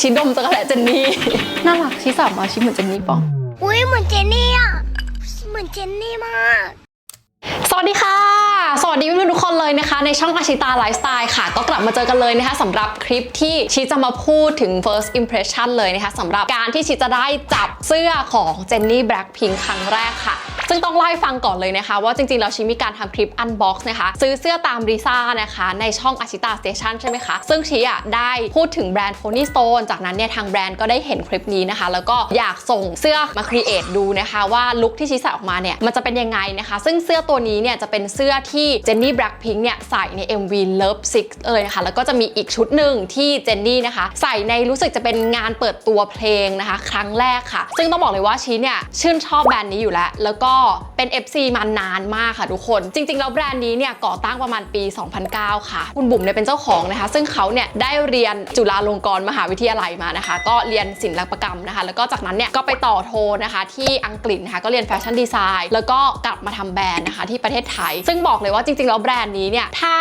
ชีดมจักรแหละเจนนี่ น่ารักชีสาวมาชีเหมือนเจนนี่ปะอุ้ยเหมือนเจนนี่อะ เหมือนเจนนี่มาก สวัสดีค่ะ สวัสดีเพื่อนๆทุกคนเลยนะคะ ในช่องอาชิตาไลฟ์สไตล์ค่ะ ก็กลับมาเจอกันเลยนะคะสำหรับคลิปที่ชีจะมาพูดถึง first impression เลยนะคะสำหรับการที่ชีจะได้จับเสื้อของเจนนี่แบล็คพิงครั้งแรกค่ะ ซึ่งต้องเล่าให้ฟังก่อนเลยนะคะ ว่าจริงๆแล้วชีมีการทำคลิป unbox นะคะ ซื้อเสื้อตามริซ่านะคะ ในช่องอาชิตาสเตชันใช่ไหมคะ ซึ่งชีอะได้พูดถึงแบรนด์ Pony Stone จากนั้นเนี่ยทางแบรนด์ก็ได้เห็นคลิปนี้นะคะ แล้วก็อยากส่งเสื้อมาครีเอทดูนะคะว่าลุคที่ชีใส่ออกมาเนี่ยมันจะเป็นยังไงนะคะ ซึ่งเสื้อตัวนี้เนี่ยจะเป็นเสื้อที่เจนนี่แบล็คพิงเนี่ยใส่ใน MV Love Six เลยนะคะแล้วก็จะมีอีกชุดหนึ่งที่เจนนี่นะคะ ใส่ในรู้สึกจะเป็นงานเปิดตัวเพลงนะคะ ครั้งแรกค่ะ ซึ่งต้องบอกเลยว่าชีเนี่ยชื่นชอบแบรนด์นี้อยู่แล้ว แล้วก็เป็น FC มานานมากค่ะทุกคน จริง ๆ แล้วแบรนด์นี้เนี่ยก่อตั้งประมาณปี 2009 ค่ะ คุณบุ๋มเนี่ยเป็นเจ้าของนะคะ ซึ่งเขาเนี่ยได้เรียนจุฬาลงกรณ์มหาวิทยาลัยมานะคะ ก็เรียนศิลปกรรมนะคะ แล้วก็จากนั้นเนี่ยก็ไปต่อโทนะคะ ที่อังกฤษนะคะก็เรียนแฟชั่นดีไซน์แล้วก็กลับมาทำแบรนด์นะคะ ที่ประเทศไทย ซึ่งบอกเลยว่าจริง ๆ แล้วแบรนด์นี้เนี่ยถ้า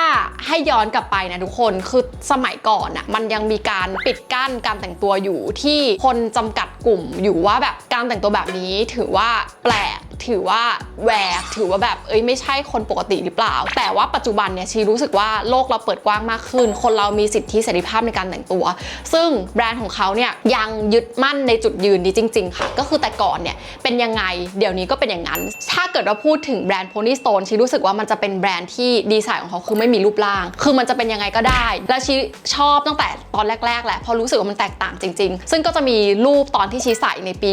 ให้ย้อนกลับไปนะทุกคนคือสมัยก่อนอะมันยังมีการปิดกั้นการแต่งตัวอยู่ที่คนจำกัดกลุ่มอยู่ว่าแบบการแต่งตัวแบบนี้ถือว่าแปลก ถือว่า แหวกถือว่าแบบเอ้ยไม่ใช่คนปกติหรือเปล่า แต่ว่าปัจจุบันเนี่ยชีรู้สึกว่าโลกเราเปิดกว้างมากขึ้น คนเรามีสิทธิเสรีภาพในการแต่งตัว ซึ่งแบรนด์ของเขาเนี่ยยังยึดมั่นในจุดยืนนี้จริง ๆ ค่ะ ก็คือแต่ก่อนเนี่ยเป็นยังไงเดี๋ยวนี้ก็เป็นอย่างนั้น ถ้าเกิดว่าพูดถึงแบรนด์ Pony Stone ชีรู้สึกว่ามันจะเป็นแบรนด์ที่ดีไซน์ของเขาคือไม่มีรูปร่าง คือมันจะเป็นยังไงก็ได้ และชีชอบตั้งแต่ตอนแรกๆแหละเพราะรู้สึกว่ามันแตกต่างจริง ๆ ซึ่งก็จะมีรูปตอนที่ชีใส่ในปี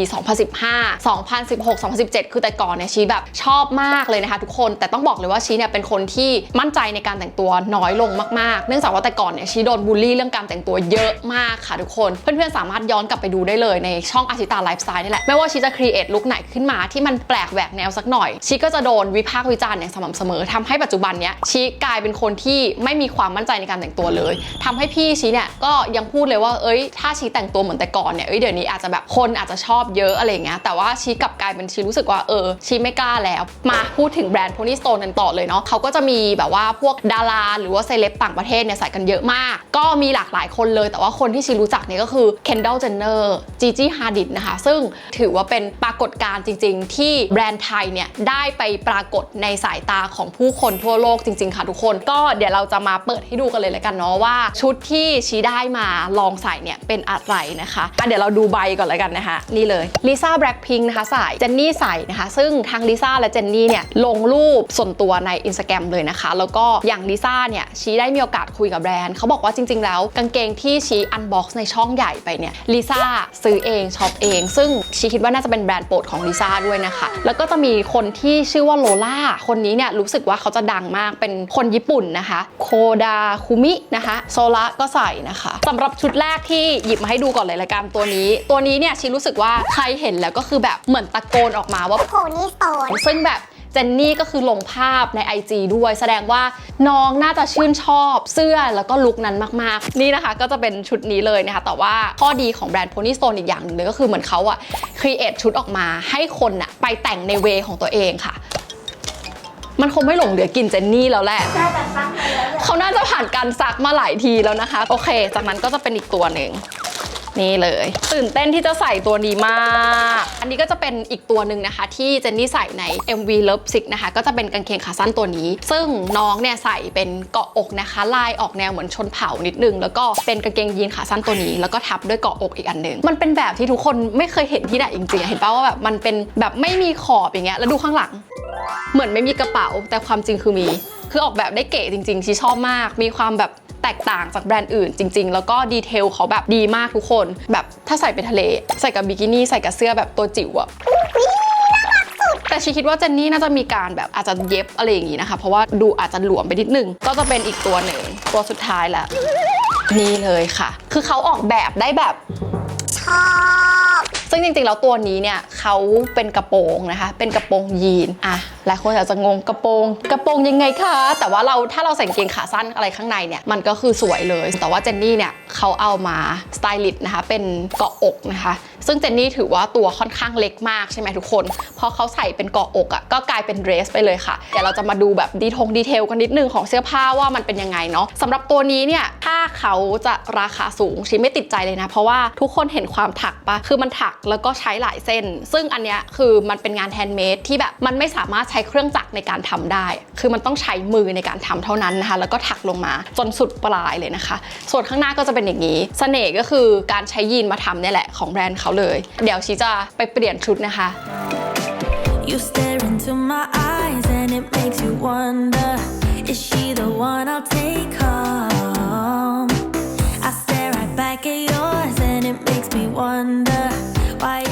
2015 2016 2017 คือแต่ก่อนเนี่ยชีแบบชอบมากเลยนะคะทุกคนแต่ต้องบอกเลยว่าชีเนี่ยเป็นคนที่มั่นใจในการแต่งตัวน้อยลงมากๆ เนื่องจากว่าแต่ก่อนเนี่ยชีโดนบูลลี่เรื่องการแต่งตัวเยอะมากค่ะทุกคนเพื่อนๆสามารถย้อนกลับไปดูได้เลยในช่องอาชิตาไลฟ์สไตล์นี่แหละไม่ว่าชีจะครีเอทลุคไหนขึ้นมาที่มันแปลกแหวกแนวสักหน่อย ชีก็จะโดนวิพากษ์วิจารณ์อย่างสม่ำเสมอทำให้ปัจจุบันเนี้ยชีกลายเป็นคนที่ไม่มีความมั่นใจในการแต่งตัวเลยทำให้พี่ชีเนี่ยก็ยังพูดเลยว่าเอ้ย ถ้าชีแต่งตัวเหมือนแต่ก่อนเนี่ยเอ้ยเดี๋ยวนี้อาจจะแบบคนอาจจะชอบเยอะอะไรเงี้ยแต่ว่าชีกลับกลายเป็นชีรู้สึกว่าเออชีไม่กล้าแล้ว มาพูดถึงแบรนด์ Pony Stone กันต่อเลยเนาะเขาก็จะมีแบบว่าพวกดาราหรือว่าเซเลบต่างประเทศเนี่ยใส่กันเยอะมาก ก็มีหลากหลายคนเลย แต่ว่าคนที่ชีรู้จักเนี่ยก็คือ Kendall Jenner Gigi Hadid นะคะ ซึ่งถือว่าเป็นปรากฏการณ์จริง ๆ ที่แบรนด์ไทยเนี่ยได้ไปปรากฏในสายตาของผู้คนทั่วโลกจริง ๆ ค่ะทุกคน ก็เดี๋ยวเราจะมาเปิดให้ดูกันเลยแล้วกันเนาะว่า ชุดที่ชีได้มาลองใส่เนี่ย เป็นอะไรนะคะอะเดี๋ยวเราดูใบก่อนเลยกันนะคะ นี่เลยลิซ่าแบล็คพิงนะคะใส่เจนนี่ใส่นะคะ ซึ่งทางลิซ่าและเจนนี่เนี่ยลงรูปส่วนตัวใน Instagram เลยนะคะ แล้วก็อย่างลิซ่าเนี่ยชีได้มีโอกาสคุยกับแบรนด์เขาบอกว่าจริง ๆ แล้วกางเกงที่ชีอันบ็อกซ์ในช่องใหญ่ไปเนี่ยลิซ่าซื้อเองช็อปเอง ซึ่งชีคิดว่าน่าจะเป็นแบรนด์โปรดของลิซ่าด้วยนะคะ แล้วก็จะมีคนที่ชื่อว่าโลล่าคนนี้เนี่ยรู้สึกว่าเขาจะดังมากเป็นคนญี่ปุ่นนะคะ โคดาคุมินะคะโซละก็ใส่นะคะสำหรับชุดแรกที่หยิบมาให้ดูก่อนเลยละกันตัวนี้ ตัวนี้เนี่ยชีรู้สึกว่าใครเห็นแล้วก็คือแบบเหมือนตะโกนออกมาว่าโพนี่สโตนซึ่งแบบเจนนี่ก็คือลงภาพใน IG ด้วย แสดงว่าน้องน่าจะชื่นชอบเสื้อแล้วก็ลุคนั้นมากๆ นี่นะคะก็จะเป็นชุดนี้เลยนะคะ แต่ว่าข้อดีของแบรนด์ Pony Stone อีกอย่างหนึ่งเลยก็คือเหมือนเขาอะครีเอทชุดออกมาให้คนอะไปแต่งในเวของตัวเองค่ะ มันคงไม่หลงเหลือกลินเจนนี่แล้วแหละน่าจะซักมาแล้วแหละ เขาน่าจะผ่านการซักมาหลายทีแล้วนะคะ โอเค จากนั้นก็จะเป็นอีกตัวหนึ่งนี่เลย ตื่นเต้นที่จะใส่ตัวนี้มาก อันนี้ก็จะเป็นอีกตัวหนึ่งนะคะ ที่เจนนี่ใส่ใน MV Love Sick นะคะ ก็จะเป็นกางเกงขาสั้นตัวนี้ ซึ่งน้องเนี่ยใส่เป็นเกาะอกนะคะ ลายออกแนวเหมือนชนเผ่านิดนึง แล้วก็เป็นกางเกงยีนขาสั้นตัวนี้ แล้วก็ทับด้วยเกาะอกอีกอันหนึ่งมันเป็นแบบที่ทุกคนไม่เคยเห็นที่ไหนจริงๆอะเห็นป่าว่าแบบมันเป็นแบบไม่มีขอบอย่างเงี้ยแล้วดูข้างหลัง เหมือนไม่มีกระเป๋าแต่ความจริงคือมี คือออกแบบได้เก๋จริงๆชีชอบมาก มีความแบบแตกต่างจากแบรนด์อื่นจริง ๆ แล้วก็ดีเทลเขาแบบดีมากทุกคน แบบถ้าใส่ไปทะเล ใส่กับบิกินี่ใส่กับเสื้อแบบตัวจิ๋วอะแต่ชีคิดว่าเจนนี่น่าจะมีการแบบอาจจะเย็บอะไรอย่างงี้นะคะ เพราะว่าดูอาจจะหลวมไปนิดนึง ก็จะเป็นอีกตัวหนึ่งตัวสุดท้ายแล้วนี่เลยค่ะ คือเขาออกแบบได้แบบชอบ ซึ่งจริงๆแล้วตัวนี้เนี่ยเขาเป็นกระโปรงนะคะ เป็นกระโปรงยีนอะหลายคนอาจจะงงกระโปรง กระโปรงยังไงคะ แต่ว่าเราถ้าเราใส่กางเกงขาสั้นอะไรข้างในเนี่ยมันก็คือสวยเลย แต่ว่าเจนนี่เนี่ยเขาเอามาสไตลิสต์นะคะเป็นเกาะอกนะคะ ซึ่งเจนนี่ถือว่าตัวค่อนข้างเล็กมากใช่ไหมทุกคนพอเขาใส่เป็นเกาะอกอะ่ะก็กลายเป็นเดรสไปเลยค่ะเดี๋ยวเราจะมาดูแบบดีทงดีเทลกันนิดนึงของเสื้อผ้าว่ามันเป็นยังไงเนาะสำหรับตัวนี้เนี่ย ถ้าเขาจะราคาสูงชิไม่ติดใจเลยนะ เพราะว่าทุกคนเห็นความถักปะคือมันถักแล้วก็ใช้หลายเส้น ซึ่งอันเนี้ยคือมันเป็นงานแฮนด์เมดที่แบบมันไม่สามารถใช้เครื่องจักรในการทำได้ คือมันต้องใช้มือในการทำเท่านั้นนะคะแล้วก็ถักลงมาจนสุดปลายเลยนะคะ ส่วนข้างหน้าก็จะเป็นอย่างนี้เสน่ห์ก็คือการใช้ยีนมาทำเนี่ยแหละของแบรนด์เขาเลย เดี๋ยวชีจะไปเปลี่ยนชุดนะคะ You stare into my eyes and it makes you wonder Is she the one I'll take home?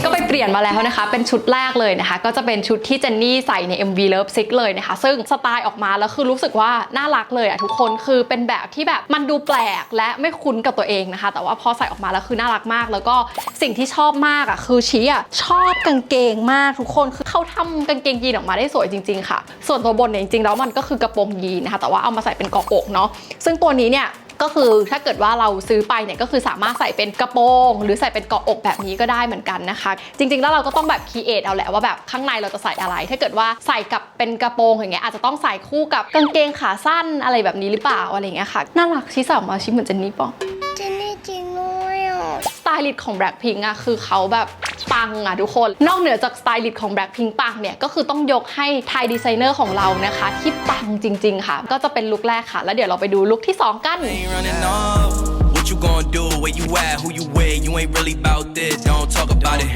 ก็ไปเปลี่ยนมาแล้วนะคะ เป็นชุดแรกเลยนะคะ ก็จะเป็นชุดที่เจนนี่ใส่ใน MV Love Sick เลยนะคะ ซึ่งสไตล์ออกมาแล้วคือรู้สึกว่าน่ารักเลยอะทุกคนคือเป็นแบบที่แบบมันดูแปลกและไม่คุ้นกับตัวเองนะคะ แต่ว่าพอใส่ออกมาแล้วคือน่ารักมาก แล้วก็สิ่งที่ชอบมากอะคือชีอะชอบกางเกงมากทุกคนคือเขาทำกางเกงยีนออกมาได้สวยจริง ๆ ค่ะ ส่วนตัวบนเนี่ยจริงๆแล้วมันก็คือกระโปรงยีนนะคะ แต่ว่าเอามาใส่เป็นเกาะอกเนาะซึ่งตัวนี้เนี่ย ก็คือถ้าเกิดว่าเราซื้อไปเนี่ยก็คือสามารถใส่เป็นกระโปรง หรือใส่เป็นเกาะอกแบบนี้ก็ได้เหมือนกันนะคะ จริงๆแล้วเราก็ต้องแบบคีเอทเอาแหละว่าแบบข้างในเราจะใส่อะไร ถ้าเกิดว่าใส่กับเป็นกระโปรงอย่างเงี้ยอาจจะต้องใส่คู่กับกางเกงขาสั้นอะไรแบบนี้หรือเปล่าอะไรอย่างเงี้ยค่ะน่ารักชิสามาชิเหมือนเจนนี่ปะเจนนี่จริงด้วยอะสไตลิสต์ของ Blackpink อะคือเขาแบบ ปังอะทุกคน นอกเหนือจากสไตลิสต์ของ Blackpink ปังเนี่ย ก็คือต้องยกให้ไทยดีไซเนอร์ของเรานะคะ ที่ปังจริง ๆ ค่ะ ก็จะเป็นลุคแรกค่ะ แล้วเดี๋ยวเราไปดูลุคที่สองกัน What you gonna do? Where you at? Who you with? You ain't really about this. Don't talk about it.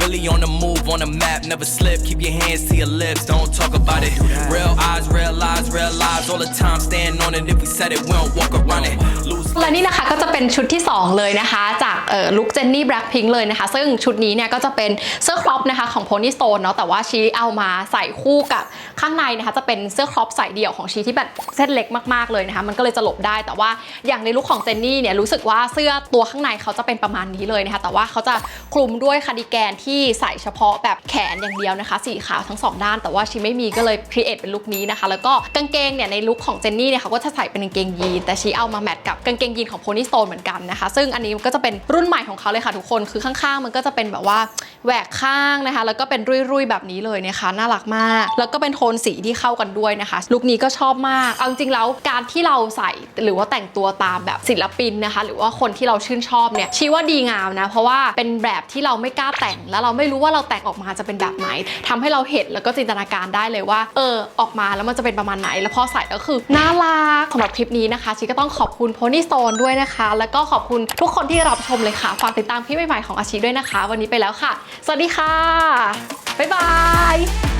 Really on the move, on the map, never slip. Keep your hands to your lips. Don't talk about it. Real eyes, real lies, real lives all the time. Stand on it. If we said it, we don't walk around it. Lose. และนี่นะคะก็จะเป็นชุดที่ 2 เลยนะคะ จากลุคเจนนี่แบล็ k พิงเลยนะคะ ซึ่งชุดนี้เนี่ยก็จะเป็นเสื้อครอปนะคะของ Pony Stone เนาะแต่ว่าชีเอามาใส่คู่กับข้างในนะคะจะเป็นเสื้อครอปใส่เดี่ยวของชีที่แบบเส้นเล็กมากๆเลยนะคะมันก็เลยจะหลบได้แต่ว่าอย่างในลุคของเจนนี่เนี่ยรู้สึกว่าเสื้อตัวข้างในเขาจะเป็นประมาณนี้เลยนะคะ แต่ว่าเขาจะคลุมด้วยคาร์ดิแกนที่ใส่เฉพาะแบบแขนอย่างเดียวนะคะ สีขาวทั้งสองด้าน แต่ว่าชีไม่มีก็เลยครีเอทเป็นลุคนี้นะคะ แล้วก็กางเกงเนี่ยในลุคของเจนนี่เนี่ยเขาก็จะใส่เป็นกางเกงยีน แต่ชีเอามาแมทกับกางเกงยีนของ Pony Stone เหมือนกันนะคะ ซึ่งอันนี้ก็จะเป็นรุ่นใหม่ของเขาเลยค่ะทุกคน คือข้างๆ มันก็จะเป็นแบบว่าแหวกข้างนะคะ แล้วก็เป็นรุ่ยๆแบบนี้เลยนะคะน่ารักมาก แล้วก็เป็นโทนสีที่เข้ากันด้วยนะคะลุคนี้ก็ชอบมากเอาจริงๆแล้วการที่เราใส่หรือว่าแต่งตัวตามแบบศิลปินนะคะ หรือว่าคนที่เราชื่นชอบเนี่ยชีว่าดีงามนะ เพราะว่าเป็นแบบที่เราไม่กล้าแต่ง แล้วเราไม่รู้ว่าเราแต่งออกมาจะเป็นแบบไหนทำให้เราเห็นแล้วก็จินตนาการได้เลยว่า เออ ออกมาแล้วมันจะเป็นประมาณไหน แล้วพอใส่แล้วคือน่ารักสำหรับคลิปนี้นะคะชีก็ต้องขอบคุณ Pony Stone ด้วยนะคะ แล้วก็ขอบคุณทุกคนที่รับชมเลยค่ะ ฝากติดตามคลิปใหม่ๆของอาชีด้วยนะคะ วันนี้ไปแล้วค่ะ สวัสดีค่ะบ๊ายบาย